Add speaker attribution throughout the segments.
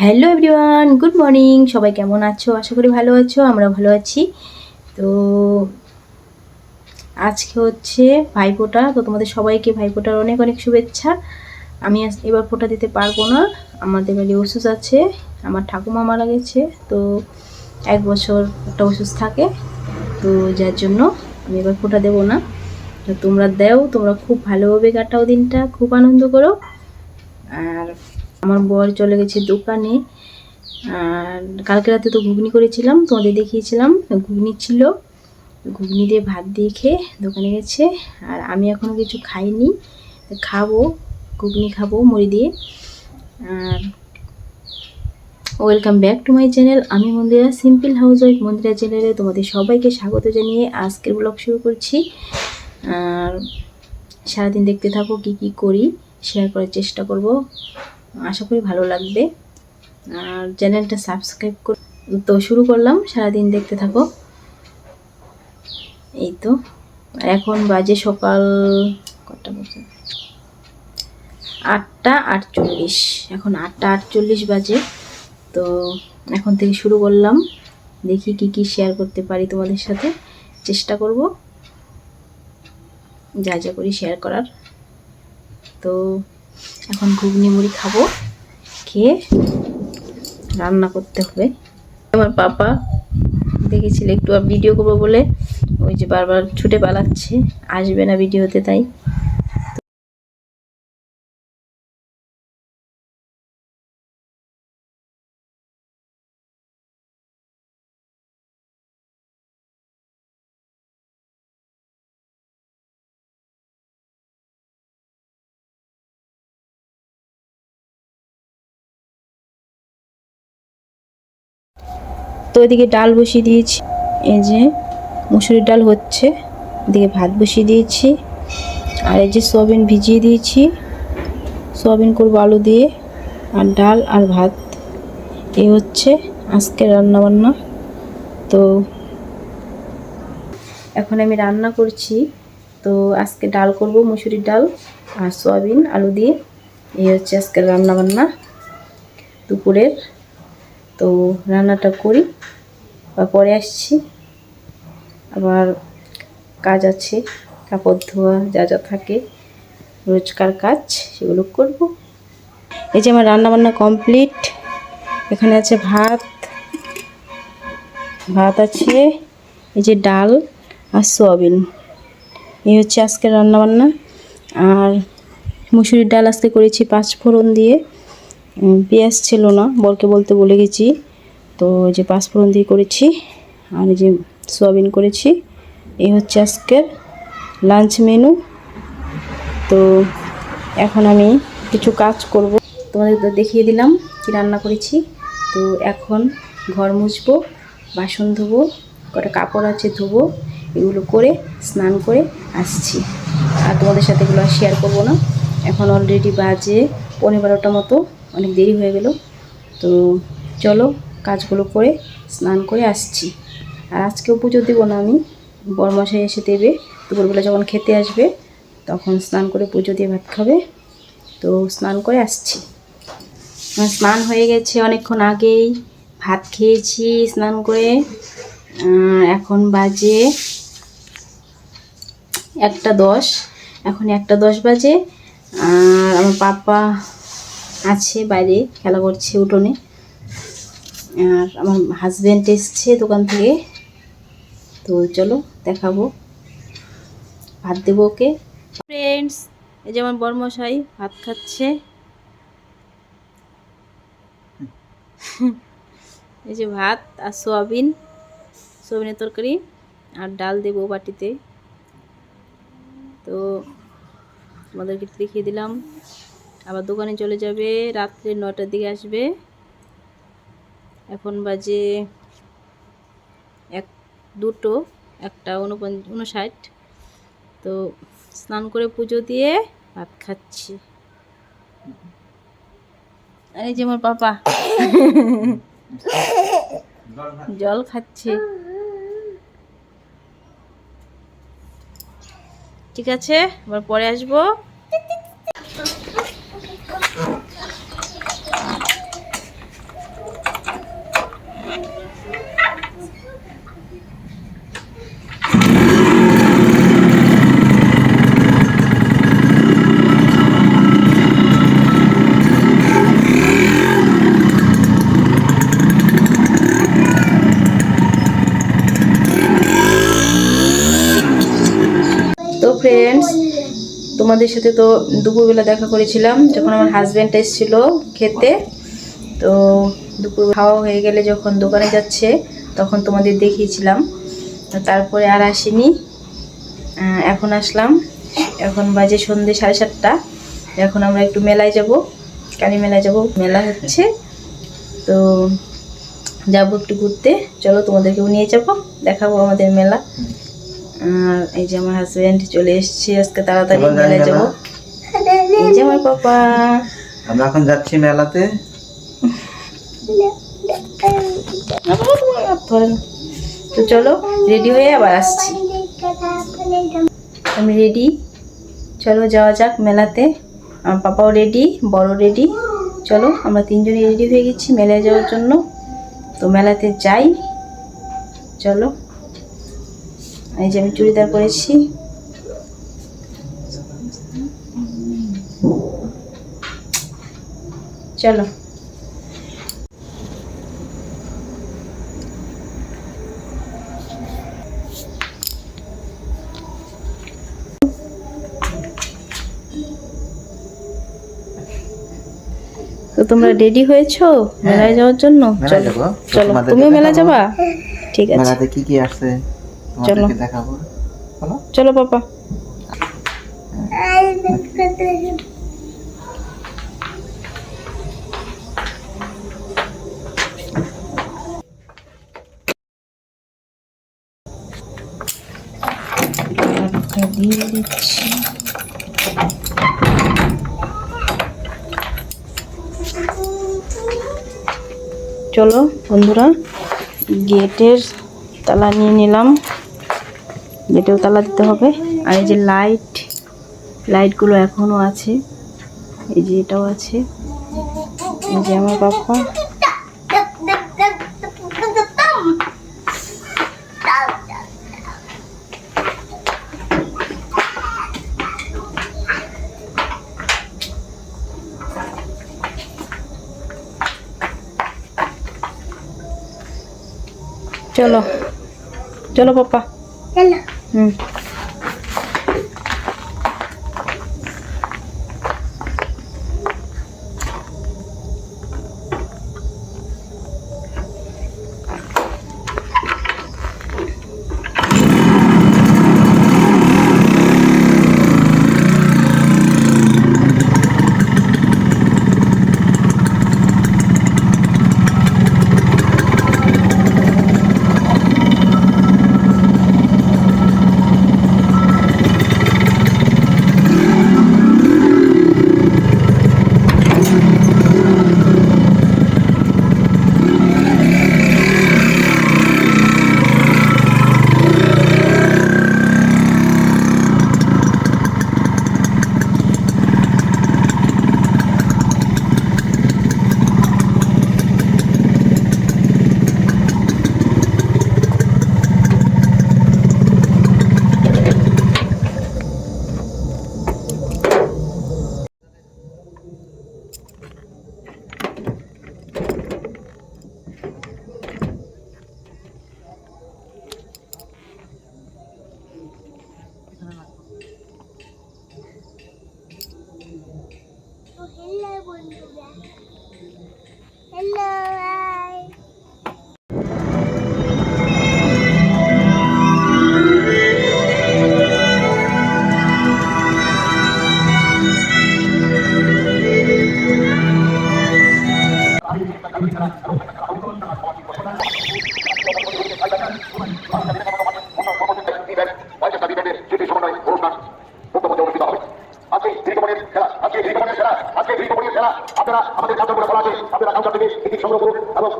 Speaker 1: Hello everyone, good morning. সবাই কেমন আছো? আশা করি ভালো আছো আমরা ভালো আছি। তো আজকে হচ্ছে ভাইফোঁটা। তো তোমাদের সবাইকে ভাইফোঁটার অনেক অনেক শুভেচ্ছা। আমি এবার ফোঁটা দিতে পারব না। আমাদের বাড়ি ওষুধ আছে, আমার ঠাকুমা মারা গেছে। তো এক বছর একটা ওষুধ থাকে। তো যার জন্য আমি এবার ফোঁটা দেবো না। তো তোমরা দেও, তোমরা খুব ভালোভাবে কাটাও দিনটা, খুব আনন্দ করো। আর আমার বর চলে গেছে দোকানে, আর কালকে রাতে তো ঘুগনি করেছিলাম, তোমাদের দেখিয়েছিলাম, ঘুগনি ছিল, ঘুগনি দিয়ে ভাত দিয়ে খেয়ে দোকানে গেছে, আর আমি এখনও কিছু খাইনি খাব, ঘুগনি খাব, মুড়ি দিয়ে, আর welcome back to my channel আমি Mandira simple housewife Mandira চ্যানেলে তোমাদের সবাইকে স্বাগত জানিয়ে আজকের ব্লগ শুরু করছি, আর সারাদিন দেখতে থাকো কি কি করি শেয়ার করার চেষ্টা করব। আশা করি ভালো লাগবে। আর চ্যানেলটা সাবস্ক্রাইব কর তো শুরু করলাম, সারাদিন দেখতে থাকো। এই তো এখন বাজে সকাল কটা বাজে? আটটা আটচল্লিশ, এখন আটটা আটচল্লিশ বাজে। তো এখন থেকে শুরু করলাম, দেখি কি কি শেয়ার করতে পারি তোমাদের সাথে, চেষ্টা করব। যা যা করি শেয়ার করার। তো এখন ঘুগনি মুড়ি খাব, খেয়ে রান্না করতে হবে। আমার পাপা দেখেছিল একটু ভিডিও করব বলে, ওই যে বারবার ছুটে পালাচ্ছে, আসবে না ভিডিওতে তাই। তো এদিকে ডাল বসিয়ে দিয়েছি। এই যে মুসুরির ডাল হচ্ছে, এদিকে ভাত বসিয়ে দিয়েছি। আর এই যে সোয়াবিন ভিজিয়ে দিয়েছি। সোয়াবিন করব আলু দিয়ে, আর ডাল আর ভাত। এই হচ্ছে আজকের রান্না বান্না তো এখন আমি রান্না করছি। তো আজকে ডাল করব, মুসুরির ডাল আর সোয়াবিন, আলু দিয়ে। এই হচ্ছে আজকের রান্না বান্না দুপুরের তো রান্নাটা করি বা পরে আসছি। আবার কাজ আছে, কাপড় ধোয়া যা যা থাকে, রোজকার কাজ সেগুলো করব। এই যে আমার রান্নাবান্না কমপ্লিট, এখানে আছে ভাত ভাত আছে, এই যে ডাল আর সোয়াবিন। এই হচ্ছে আজকের রান্নাবান্না। আর মুসুরির ডাল আজকে করেছি পাঁচ ফোড়ন দিয়ে। পেঁয়াজ ছিল না বরকে বলতে বলে গেছি। তো যে পাঁচফোড়ন দিয়ে করেছি, আর যে সোয়াবিন করেছি, এই হচ্ছে আজকের লাঞ্চ মেনু। তো এখন আমি কিছু কাজ করব। তোমাদের তো দেখিয়ে দিলাম কি রান্না করেছি। তো এখন ঘর মুছবো, বাসন ধোবো, কটা কাপড় আছে ধোবো, এগুলো করে স্নান করে আসছি। আর তোমাদের সাথে এগুলো শেয়ার করব না। এখন অলরেডি বাজে পনেরো বারোটা মতো। অনেক দেরি হয়ে গেল। তো চলো কাজগুলো করে স্নান করে আসছি। আর আজকেও পুজো দেবো না আমি। বরমশাই এসে দেবে। দুপুরবেলা যখন খেতে আসবে, তখন স্নান করে পুজো দিয়ে ভাত খাবে। তো স্নান করে আসছি। স্নান হয়ে গেছে অনেকক্ষণ আগেই। ভাত খেয়েছি স্নান করে। এখন বাজে একটা দশ। এখন একটা দশ বাজে। আর আমার পাপা আছে বাইরে, খেলা করছে উঠোনে। আর আমার হাজব্যান্ড এসছে দোকান থেকে। তো চলো দেখাবো। ভাত দেবো ওকে। ফ্রেন্ডস এই যে আমার বর্মশাই ভাত খাচ্ছে। এই যে ভাত আর সোয়াবিন, সোয়াবিনের তরকারি আর ডাল দেবো বাটিতে। তো তোমাদেরকে দেখিয়ে দিলাম। আবার দোকানে চলে যাবে, রাত্রে নটার দিকে আসবে। এখন বাজে এক, দুটো, একটা উনপঞ্চ উনষাট। তো স্নান করে পুজো দিয়ে ভাত খাচ্ছি। আর যে আমার পাপা। জল খাচ্ছে। ঠিক আছে আবার পরে আসব। তোমাদের সাথে তো দুপুরবেলা দেখা করেছিলাম, যখন আমার হাজব্যান্ড এসেছিল খেতে। তো দুপুর খাওয়া হয়ে গেলে যখন দোকানে যাচ্ছে, তখন তোমাদের দেখিয়েছিলাম। তারপরে আর আসিনি। এখন আসলাম। এখন বাজে সন্ধ্যে সাড়ে সাতটা। এখন আমরা একটু মেলায় যাব, কালী মেলায় যাব। মেলা হচ্ছে। তো যাব একটু ঘুরতে। চলো তোমাদেরকেও নিয়ে যাব, দেখাবো আমাদের মেলা। আর এই যে আমার হাজব্যান্ড চলে এসেছে আজকে তাড়াতাড়ি মেলায় যাব। এই যে আমার পাপা।
Speaker 2: আমরা এখন যাচ্ছি মেলাতে।
Speaker 1: তো চলো রেডি হয়ে আবার আসছি। আমি রেডি চলো যাওয়া যাক মেলাতে। আমার পাপাও রেডি বড় রেডি চলো আমরা তিনজনই রেডি হয়ে গেছি মেলায় যাওয়ার জন্য। তো মেলাতে যাই। চলো। এই যে আমি চুড়িদার করেছি। চলো। তো তোমরা রেডি হয়েছো মেলায় যাওয়ার জন্য? চলো। চলো তুমিও মেলা যাবা? ঠিক আছে।
Speaker 2: মেলাতে কি কি আসছে? দেখাবো।
Speaker 1: চলো পাপা। দিয়ে দিচ্ছি চলো বন্ধুরা গেটের তালা নিয়ে নিলাম। গেটেও তালা দিতে হবে। আর এই যে লাইট লাইটগুলো এখনও আছে। এই যে এটাও আছে। এই যে আমার বাপ্পা চলো। চলো পাপা। হুম
Speaker 3: Mm. বন্ধুরা
Speaker 4: আপনারা সংগ্রহ এবং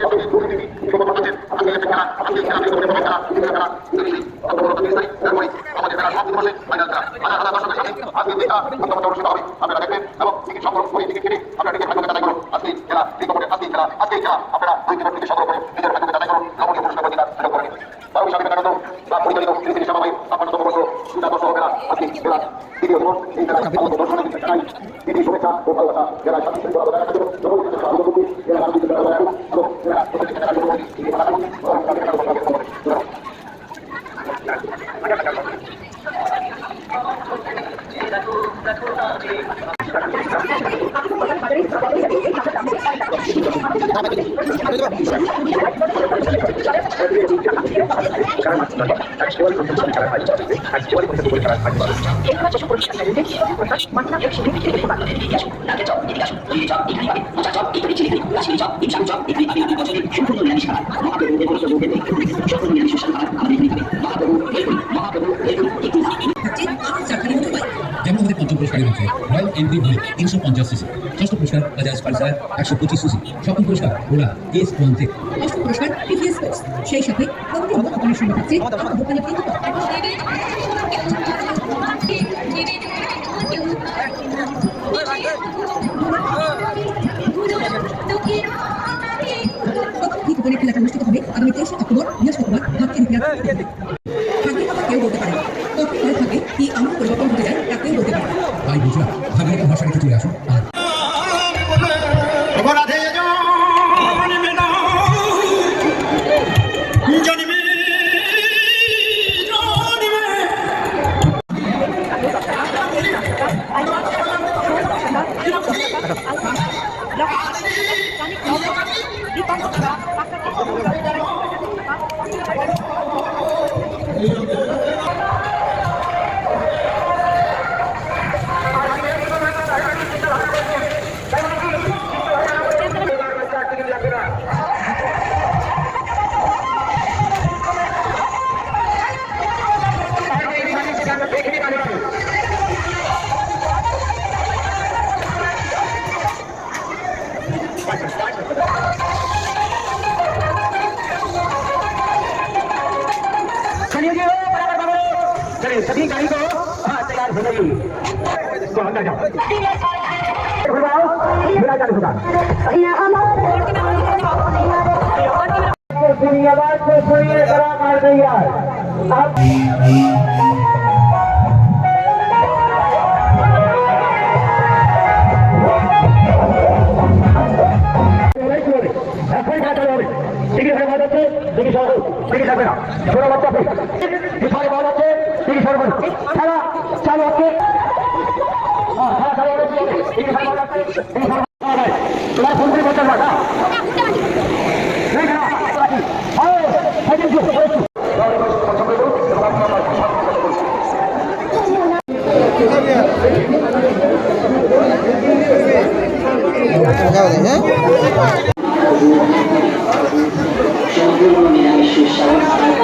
Speaker 4: সাথে দুর্নীতি সমর্থন করছেন আপনি এসে যারা আপনি এসে আপনি করে বলেন তারা নিজের তারা বিদেশি অথবা বিদেশি তারপরে আমাদের তারা সব দিবসে ফাইনাল তারা হাজার হাজার দর্শকের সাথে আজকে যেটা মতামত অনুষ্ঠিত হবে আপনারা দেখবেন এবং টিকিট সংগ্রহ করে টিকিট কিনে আপনারা টিকিট ভাগ্যকে যাচাই করুন আজকে খেলা টিকিট আজকে খেলা আজকে খেলা আপনারা দুই দিনের টিকিট সংগ্রহ করে নিজের ভাগ্যকে যাচাই করুন নবনীয় পুরস্কার প্রতিকার সুযোগ করে নিন বারো স্বামী বিবেকানন্দ বা পরিচালিত কৃতি সভায় আপনার বর্ষ দুটা দর্শক হবে না আজকে খেলা দ্বিতীয় দিবস দিদি শুভেচ্ছা ও ভালোবাসা। যারা বজায় রাখার জন্য নবনীয় পুরস্কার অনুভূতি যারা শান্তি শৃঙ্খলা বজায় রাখুন এবং যারা প্রত্যেককে যাচাই করুন এই খেলা রাখুন এবং তাদের খেলা করতে হবে
Speaker 5: যেমন আমাদের পঞ্চম তিনশো পঞ্চাশ সিসি বাজাজ পালসার একশো পঁচিশ সিসি সপ্তম পুরস্কার
Speaker 6: সেই সাথে খেলাটা অনুষ্ঠিত হবে আগামী তেইশে অক্টোবর বৃহস্পতিবার ভাগ্যে ভাগ্যের কথা কেউ বলতে পারে কখন হয়ে থাকে কি আমার পরিবর্তন হতে যায় তা কেউ বলতে পারে
Speaker 5: তাই বুঝলাম। ভাগের ভরসা রেখে চলে আসুন আর
Speaker 4: Lock. Sonic, lock. Di pangkat. चलिए जी बराबर बराबर। चलिए सभी गाड़ी को हाँ तैयार हो गई तो अंदर जाओ। मेरा गाड़ी घुमा सुनिए आवाज़ से सुनिए जरा मार दिया अब টিকিট থাকবে না। বিশাল বল আছে। সরব খেলা চালু হচ্ছে হ্যাঁ, আছে
Speaker 1: আমরা মেলা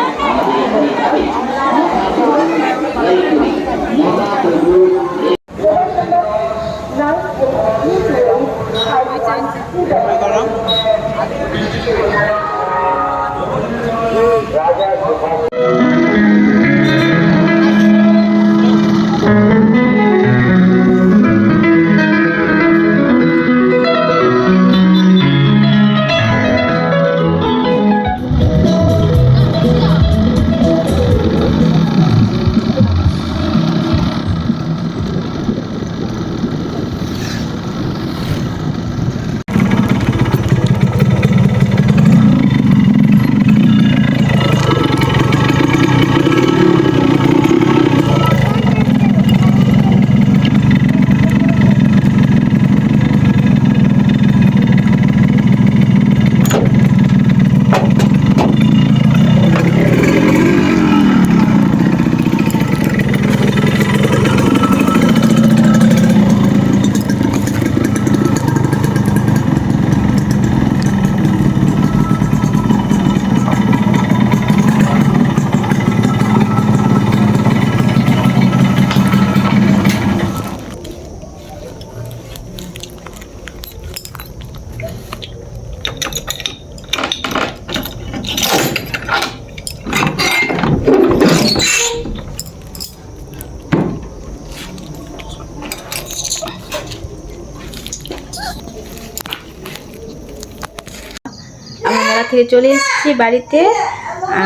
Speaker 1: থেকে চলে এসেছি বাড়িতে।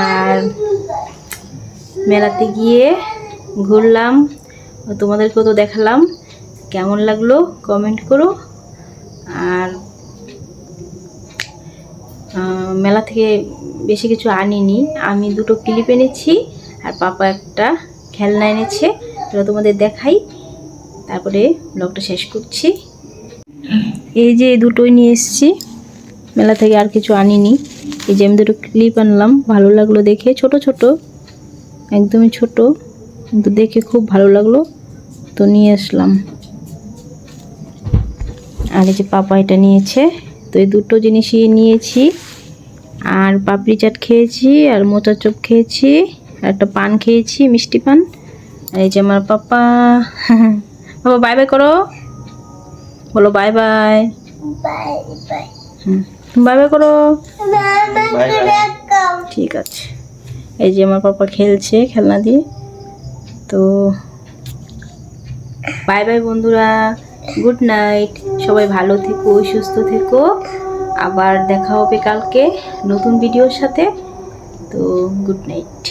Speaker 1: আর মেলাতে গিয়ে ঘুরলাম। তোমাদেরকেও তো দেখালাম। কেমন লাগল কমেন্ট করো। আর মেলা থেকে বেশি কিছু আনিনি। আমি দুটো ক্লিপ এনেছি আর পাপা একটা খেলনা এনেছে। এটা তোমাদের দেখাই। তারপরে ব্লগটা শেষ করছি। এই যে দুটোই নিয়ে এসেছি। মেলা থেকে আর কিছু আনিনি। এই যে আমি দুটো ক্লিপ আনলাম ভালো লাগল দেখে। ছোট ছোট একদমই ছোট কিন্তু দেখে খুব ভালো লাগল। তো নিয়ে আসলাম। আর এই যে পাপা এটা নিয়েছে তো এই দুটো জিনিসই নিয়েছি। আর পাপড়ি চাট খেয়েছি আর মোচা চপ খেয়েছি আর একটা পান খেয়েছি মিষ্টি পান। আর এই যে আমার পাপা বাবা বাই বাই করো। বলো bye bye
Speaker 3: bye bye
Speaker 1: bye bye করো। ঠিক আছে। এই যে আমার পাপা খেলছে খেলনা দিয়ে। তো বাই বাই বন্ধুরা গুড নাইট। সবাই ভালো থেকো সুস্থ থেকো। আবার দেখা হবে কালকে নতুন ভিডিওর সাথে। তো গুড নাইট।